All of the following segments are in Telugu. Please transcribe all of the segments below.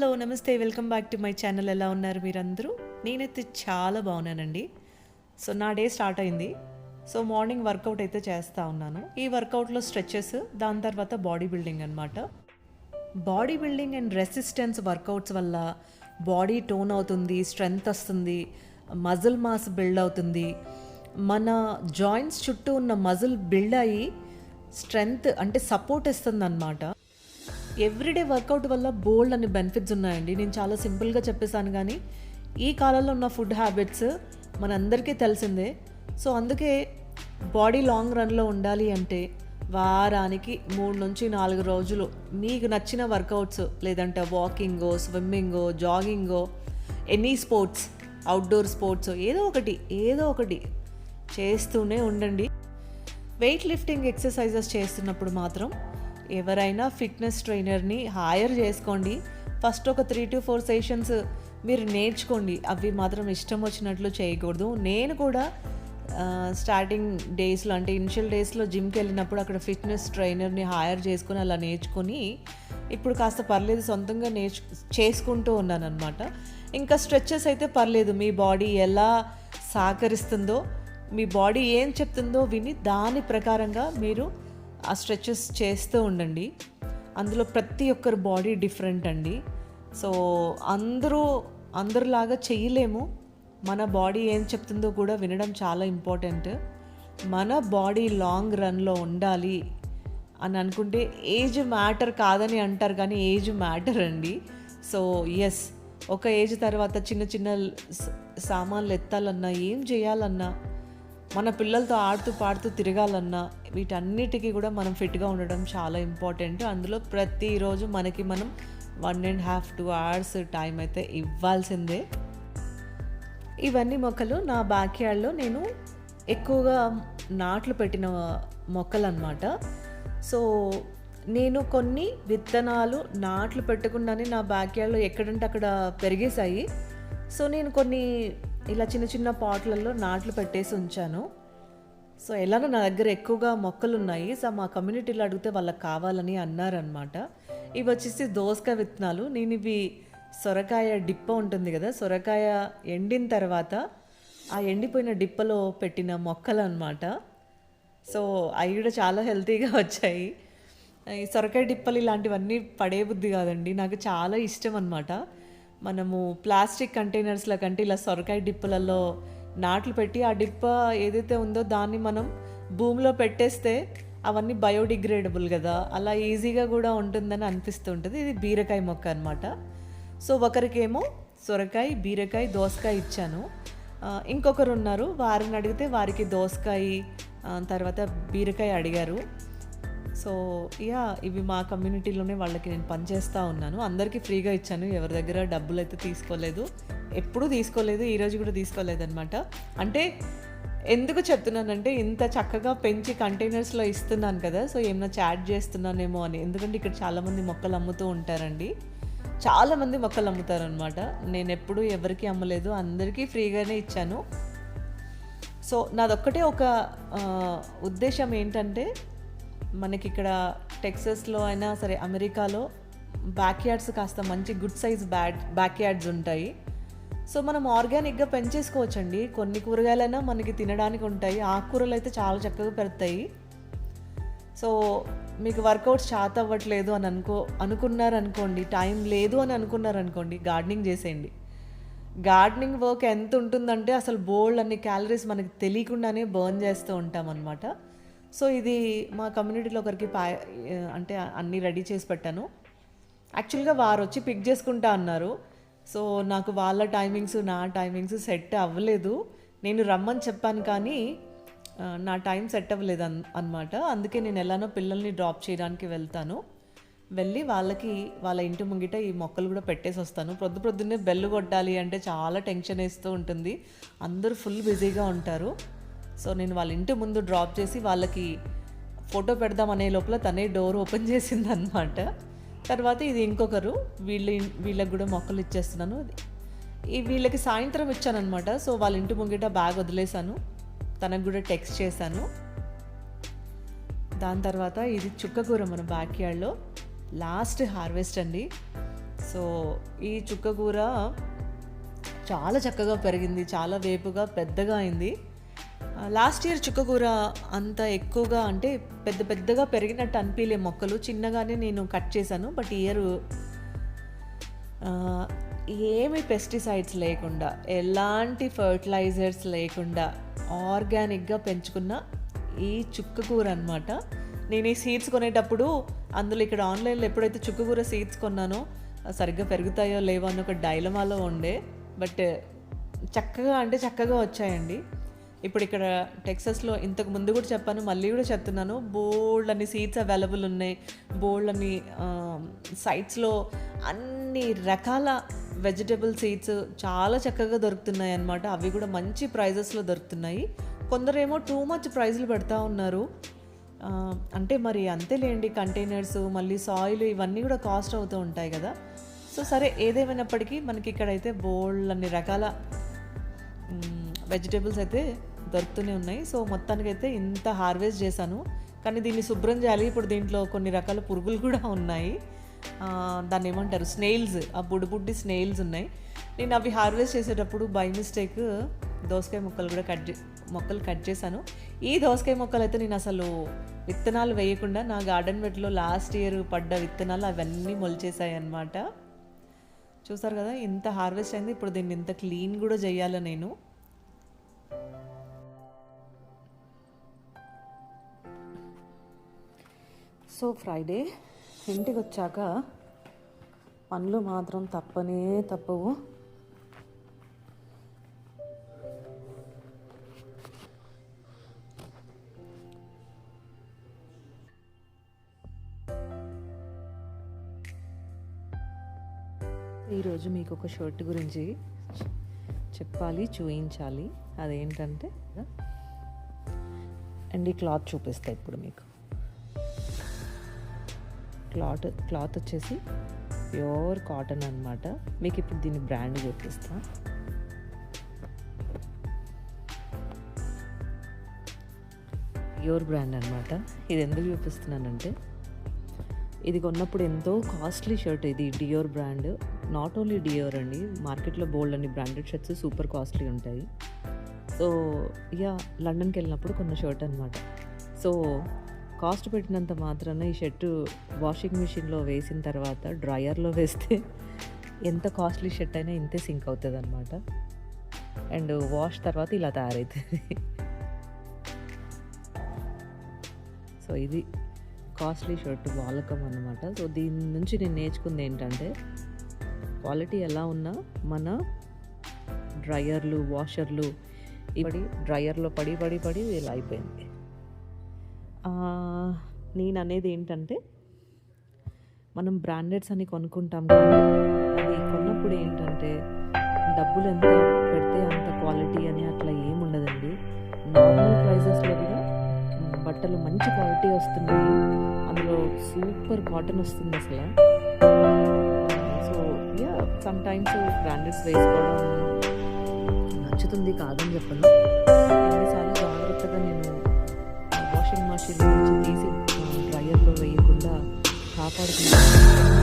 హలో నమస్తే welcome back to my channel. ఎలా ఉన్నారు మీరందరూ? నేనైతే చాలా బాగున్నానండి. సో నా డే స్టార్ట్ అయింది. సో మార్నింగ్ వర్కౌట్ అయితే చేస్తూ ఉన్నాను. ఈ వర్కౌట్లో స్ట్రెచెస్ దాని తర్వాత బాడీ బిల్డింగ్ అనమాట body building and resistance workouts వల్ల బాడీ టోన్ అవుతుంది స్ట్రెంగ్త్ వస్తుంది మజిల్ మాస్ బిల్డ్ అవుతుంది. మన జాయింట్స్ చుట్టూ ఉన్న మజిల్ బిల్డ్ అయ్యి స్ట్రెంగ్త్ అంటే సపోర్ట్ ఇస్తుంది అనమాట ఎవ్రీడే వర్కౌట్ వల్ల బోల్డ్ అనే బెనిఫిట్స్ ఉన్నాయండి. నేను చాలా సింపుల్గా చెప్పేశాను కానీ ఈ కాలంలో ఉన్న ఫుడ్ హ్యాబిట్స్ మనందరికీ తెలిసిందే. సో అందుకే బాడీ లాంగ్ రన్లో ఉండాలి అంటే వారానికి మూడు నుంచి నాలుగు రోజులు మీకు నచ్చిన వర్కౌట్స్ లేదంటే వాకింగో స్విమ్మింగో జాగింగో ఎనీ స్పోర్ట్స్ అవుట్డోర్ స్పోర్ట్స్ ఏదో ఒకటి ఏదో ఒకటి చేస్తూనే ఉండండి. వెయిట్ లిఫ్టింగ్ ఎక్సర్సైజెస్ చేస్తున్నప్పుడు మాత్రం ఎవరైనా ఫిట్నెస్ ట్రైనర్ని హైర్ చేసుకోండి. ఫస్ట్ ఒక త్రీ టు ఫోర్ సెషన్స్ మీరు నేర్చుకోండి. అవి మాత్రం ఇష్టం వచ్చినట్లు చేయకూడదు. నేను కూడా స్టార్టింగ్ డేస్లో అంటే ఇనిషియల్ డేస్లో జిమ్కి వెళ్ళినప్పుడు అక్కడ ఫిట్నెస్ ట్రైనర్ని హైర్ చేసుకొని అలా నేర్చుకొని ఇప్పుడు కాస్త పర్లేదు సొంతంగా నేర్చు చేసుకుంటూ ఉన్నాను అనమాట ఇంకా స్ట్రెచెస్ అయితే పర్లేదు. మీ బాడీ ఎలా సహకరిస్తుందో మీ బాడీ ఏం చెప్తుందో విని దాని ప్రకారంగా మీరు ఆ స్ట్రెచెస్ చేస్తూ ఉండండి. అందులో ప్రతి ఒక్కరి బాడీ డిఫరెంట్ అండి. సో అందరూ అందరిలాగా చేయలేము. మన బాడీ ఏం చెప్తుందో కూడా వినడం చాలా ఇంపార్టెంట్. మన బాడీ లాంగ్ రన్లో ఉండాలి అని అనుకుంటే ఏజ్ మ్యాటర్ కాదని అంటారు కానీ ఏజ్ మ్యాటర్ అండి. సో ఎస్ ఒక ఏజ్ తర్వాత చిన్న చిన్న సామాన్లు ఎత్తాలన్నా ఏం చేయాలన్నా మన పిల్లలతో ఆడుతూ పాడుతూ తిరగాలన్నా వీటన్నిటికీ కూడా మనం ఫిట్గా ఉండడం చాలా ఇంపార్టెంట్. అందులో ప్రతిరోజు మనకి మనం one and half two hours time అయితే ఇవ్వాల్సిందే. ఇవన్నీ మొక్కలు నా బ్యాక్యార్డ్లో నేను ఎక్కువగా నాట్లు పెట్టిన మొక్కలు అనమాట సో నేను కొన్ని విత్తనాలు నాట్లు పెట్టకుండానే నా బ్యాక్యార్డ్లో ఎక్కడంటే అక్కడ పెరిగేశాయి. సో నేను కొన్ని ఇలా చిన్న చిన్న పాట్లలో నాట్లు పెట్టేసి ఉంచాను. సో ఎలానో నా దగ్గర ఎక్కువగా మొక్కలు ఉన్నాయి సో మా కమ్యూనిటీలో అడిగితే వాళ్ళకి కావాలని అన్నారనమాట ఇవి వచ్చేసి దోసకాయ విత్తనాలు. నేను ఇవి సొరకాయ డిప్ప ఉంటుంది కదా సొరకాయ ఎండిన తర్వాత ఆ ఎండిపోయిన డిప్పలో పెట్టిన మొక్కలు అనమాట సో అవి కూడా చాలా హెల్తీగా వచ్చాయి. ఈ సొరకాయ డిప్పలు ఇలాంటివన్నీ పడే బుద్ధి కాదండి. నాకు చాలా ఇష్టం అనమాట మనము ప్లాస్టిక్ కంటైనర్స్ల కంటే ఇలా సొరకాయ డిప్పులలో నాట్లు పెట్టి ఆ డిప్ప ఏదైతే ఉందో దాన్ని మనం భూమిలో పెట్టేస్తే అవన్నీ బయోడిగ్రేడబుల్ కదా. అలా ఈజీగా కూడా ఉంటుందని అనిపిస్తుంటుంది. ఇది బీరకాయ మొక్క అనమాట సో ఒకరికేమో సొరకాయ బీరకాయ దోసకాయ ఇచ్చాను. ఇంకొకరు ఉన్నారు వారిని అడిగితే వారికి దోసకాయ తర్వాత బీరకాయ అడిగారు. సో యా ఇవి మా కమ్యూనిటీలోనే వాళ్ళకి నేను పనిచేస్తూ ఉన్నాను. అందరికీ ఫ్రీగా ఇచ్చాను. ఎవరి దగ్గర డబ్బులు అయితే తీసుకోలేదు ఎప్పుడూ తీసుకోలేదు ఈరోజు కూడా తీసుకోలేదనమాట అంటే ఎందుకు చెప్తున్నానంటే ఇంత చక్కగా పెంచి కంటైనర్స్లో ఇస్తున్నాను కదా సో ఏమైనా చాట్ చేస్తున్నానేమో అని. ఎందుకంటే ఇక్కడ చాలామంది మొక్కలు అమ్ముతూ ఉంటారండి. చాలామంది మొక్కలు అమ్ముతారనమాట నేను ఎప్పుడూ ఎవరికి అమ్మలేదు అందరికీ ఫ్రీగానే ఇచ్చాను. సో నాదొక్కటే ఒక ఉద్దేశం ఏంటంటే మనకి ఇక్కడ టెక్సస్లో అయినా సరే అమెరికాలో బ్యాక్ యార్డ్స్ కాస్త మంచి good size bad back yards ఉంటాయి. సో మనం ఆర్గానిక్గా పెంచేసుకోవచ్చండి. కొన్ని కూరగాయలైనా మనకి తినడానికి ఉంటాయి. ఆకుకూరలు అయితే చాలా చక్కగా పెడతాయి సో మీకు వర్కౌట్స్ చేత అవ్వట్లేదు అని అనుకో అనుకున్నారనుకోండి టైం లేదు అని అనుకున్నారనుకోండి గార్డెనింగ్ చేసేయండి. గార్డెనింగ్ వర్క్ ఎంత ఉంటుందంటే అసలు బోల్డ్ అన్ని క్యాలరీస్ మనకి తెలియకుండానే బర్న్ చేస్తూ ఉంటాం అనమాట సో ఇది మా కమ్యూనిటీలో ఒకరికి పా అంటే అన్నీ రెడీ చేసి పెట్టాను. యాక్చువల్గా వారు వచ్చి పిక్ చేసుకుంటా అన్నారు. సో నాకు వాళ్ళ టైమింగ్స్ నా టైమింగ్స్ సెట్ అవ్వలేదు. నేను రమ్మని చెప్పాను కానీ నా టైం సెట్ అవ్వలేదు అన్ అనమాట అందుకే నేను ఎలానో పిల్లల్ని డ్రాప్ చేయడానికి వెళ్తాను. వెళ్ళి వాళ్ళకి వాళ్ళ ఇంటి ముంగిట ఈ మొక్కలు కూడా పెట్టేసి వస్తాను. ప్రొద్దు ప్రొద్దున్నే బెల్లు కొట్టాలి అంటే చాలా టెన్షన్ వేస్తూ ఉంటుంది. అందరూ ఫుల్ బిజీగా ఉంటారు. సో నేను వాళ్ళ ఇంటి ముందు డ్రాప్ చేసి వాళ్ళకి ఫోటో పెడదాం అనే లోపల తనే డోర్ ఓపెన్ చేసింది అనమాట తర్వాత ఇది ఇంకొకరు వీళ్ళ వీళ్ళకి కూడా మొక్కలు ఇచ్చేస్తున్నాను. ఈ వీళ్ళకి సాయంత్రం ఇచ్చానమాట సో వాళ్ళ ఇంటి ముంగిట బ్యాగ్ వదిలేశాను. తనకు కూడా టెక్స్ట్ చేశాను. దాని తర్వాత ఇది చుక్కకూర మన బ్యాక్ యార్డ్లో లాస్ట్ హార్వెస్ట్ అండి. సో ఈ చుక్కకూర చాలా చక్కగా పెరిగింది చాలా వేపుగా పెద్దగా అయింది. లాస్ట్ ఇయర్ చుక్కకూర అంత ఎక్కువగా అంటే పెద్ద పెద్దగా పెరిగినట్టు అనిపించలే మొక్కలు. చిన్నగానే నేను కట్ చేశాను బట్ ఇయర్ ఏమి పెస్టిసైడ్స్ లేకుండా ఎలాంటి ఫర్టిలైజర్స్ లేకుండా ఆర్గానిక్గా పెంచుకున్న ఈ చుక్కకూర అనమాట నేను ఈ సీడ్స్ కొనేటప్పుడు అందులో ఇక్కడ ఆన్లైన్లో ఎప్పుడైతే చుక్కకూర సీడ్స్ కొన్నానో సరిగ్గా పెరుగుతాయో లేవో అని ఒక డైలమాలో ఉండే బట్ చక్కగా అంటే చక్కగా వచ్చాయండి. ఇప్పుడు ఇక్కడ టెక్సస్లో ఇంతకు ముందు కూడా చెప్పాను మళ్ళీ కూడా చెప్తున్నాను. బోల్డ్ అని సీట్స్ అవైలబుల్ ఉన్నాయి. బోల్డ్ అని సైట్స్లో అన్ని రకాల వెజిటబుల్ సీడ్స్ చాలా చక్కగా దొరుకుతున్నాయి అన్నమాట. అవి కూడా మంచి ప్రైజెస్లో దొరుకుతున్నాయి. కొందరేమో టూ మచ్ ప్రైజులు పెడతా ఉన్నారు. అంటే మరి అంతేలేండి కంటైనర్స్ మళ్ళీ సాయిల్ ఇవన్నీ కూడా కాస్ట్ అవుతూ ఉంటాయి కదా. సో సరే ఏదేమైనప్పటికీ మనకి ఇక్కడైతే బోల్డ్ అన్ని రకాల వెజిటేబుల్స్ అయితే దొరుకుతూనే ఉన్నాయి. సో మొత్తానికైతే ఇంత హార్వెస్ట్ చేశాను. కానీ దీన్ని శుభ్రం చేయాలి. ఇప్పుడు దీంట్లో కొన్ని రకాల పురుగులు కూడా ఉన్నాయి. దాన్ని ఏమంటారు? స్నేల్స్ ఆ బుడ్డి బుడ్డి స్నేల్స్ ఉన్నాయి. నేను అవి హార్వెస్ట్ చేసేటప్పుడు బై మిస్టేక్ దోసకాయ ముక్కలు కూడా కట్ చే మొక్కలు కట్ చేశాను. ఈ దోసకాయ మొక్కలు అయితే నేను అసలు విత్తనాలు వేయకుండా నా గార్డెన్ బెడ్లో లాస్ట్ ఇయర్ పడ్డ విత్తనాలు అవన్నీ మొలిచేసాయి అన్నమాట చూసారు కదా? ఇంత హార్వెస్ట్ అయింది. ఇప్పుడు దీన్ని ఇంత క్లీన్ కూడా చేయాలి నేను. సో ఫ్రైడే ఇంటికి వచ్చాక పనులు మాత్రం తప్పనే తప్పవు. ఈరోజు మీకు ఒక షర్ట్ గురించి చెప్పాలి చూయించాలి. అదేంటంటే అండ్ ఈ క్లాత్ చూపిస్తా ఇప్పుడు మీకు. క్లాత్ క్లాత్ వచ్చేసి ప్యూర్ కాటన్ అనమాట మీకు ఇప్పుడు దీని బ్రాండ్ చూపిస్తా. ప్యూర్ బ్రాండ్ అనమాట ఇది ఎందుకు చూపిస్తున్నానంటే ఇది కొన్నప్పుడు ఎంతో కాస్ట్లీ షర్ట్ ఇది Dior brand. Not only Dior అండి మార్కెట్లో బోల్డ్ అన్ని బ్రాండెడ్ షర్ట్స్ సూపర్ కాస్ట్లీ ఉంటాయి. సో ఇక లండన్కి వెళ్ళినప్పుడు కొన్న షర్ట్ అనమాట సో కాస్ట్ పెట్టినంత మాత్రాన ఈ షర్టు వాషింగ్ మిషన్లో వేసిన తర్వాత డ్రయర్లో వేస్తే ఎంత కాస్ట్లీ షర్ట్ అయినా ఇంతే సింక్ అవుతుంది అనమాట అండ్ వాష్ తర్వాత ఇలా తయారవుతుంది సో ఇది కాస్ట్లీ షర్ట్ వాలకం అనమాట సో దీని నుంచి నేను నేర్చుకుంది ఏంటంటే క్వాలిటీ ఎలా ఉన్నా మన డ్రయర్లు వాషర్లు ఇవి డ్రయర్లో పడి పడి పడి ఇలా అయిపోయింది. నేను అనేది ఏంటంటే మనం బ్రాండెడ్స్ అని కొనుక్కుంటాం కానీ అది కొన్నప్పుడు ఏంటంటే డబ్బులు ఎంత పెడితే అంత క్వాలిటీ అని అట్లా ఏముండదండి. నార్మల్ ప్రైజెస్లో కూడా బట్టలు మంచి క్వాలిటీ వస్తున్నాయి. అందులో సూపర్ కాటన్ వస్తుంది అసలు. So yeah sometimes brandeds వేసుకోవడం నచ్చుతుంది కాదని చెప్పను. ఎన్నిసార్లు జాగ్రత్తగా నేను వాషింగ్ మెషిన్ నుంచి తీసి డ్రయర్లో వేయకుండా కాపాడుకున్నాను.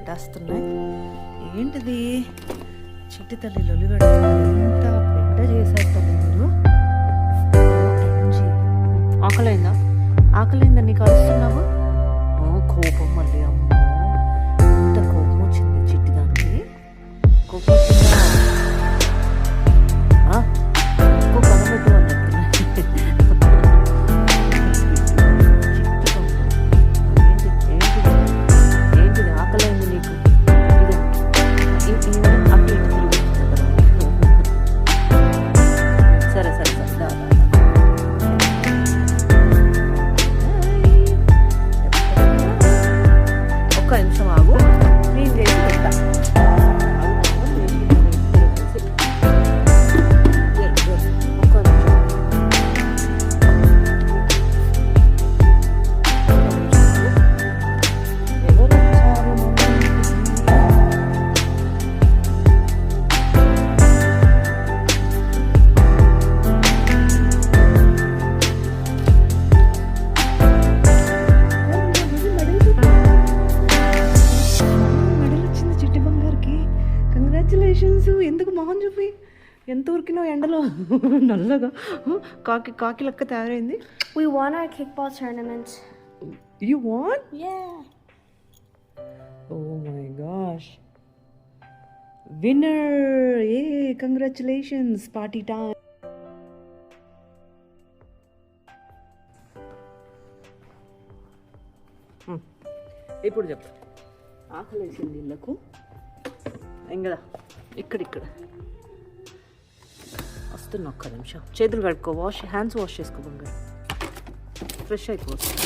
పెట్టేస్తున్నాయి. ఏంటిది? చిట్టి తల్లి లొలి ఎంత పెద్ద చేశారు తల్లి మీరు. ఆకలైందా? ఆకలైందా? నీకు అరుస్తున్నావు? ఉరికినావు ఎండలో నల్లగా. కాకి కాకి లెక్క తయారైంది. We won our kickball tournament. You want Yeah. Oh my gosh winner a congratulations party time ఇప్పుడు చెప్తా ఆకలి వేసింది ఇళ్ళకు. ఎంగదా ఇక్కడిక్కడ. వస్తున్నా ఒక్క నిమిషం. చేతులు కడుక్కో వాష్ హ్యాండ్స్ వాష్ చేసుకో బంగారు. ఫ్రెష్ అయిపోతుంది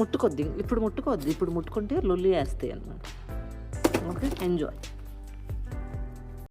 ముట్టుకొద్ది. ఇప్పుడు ముట్టుకోవద్దు ఇప్పుడు ముట్టుకుంటే లొల్లి వేస్తాయి అనమాట ఓకే? ఎంజాయ్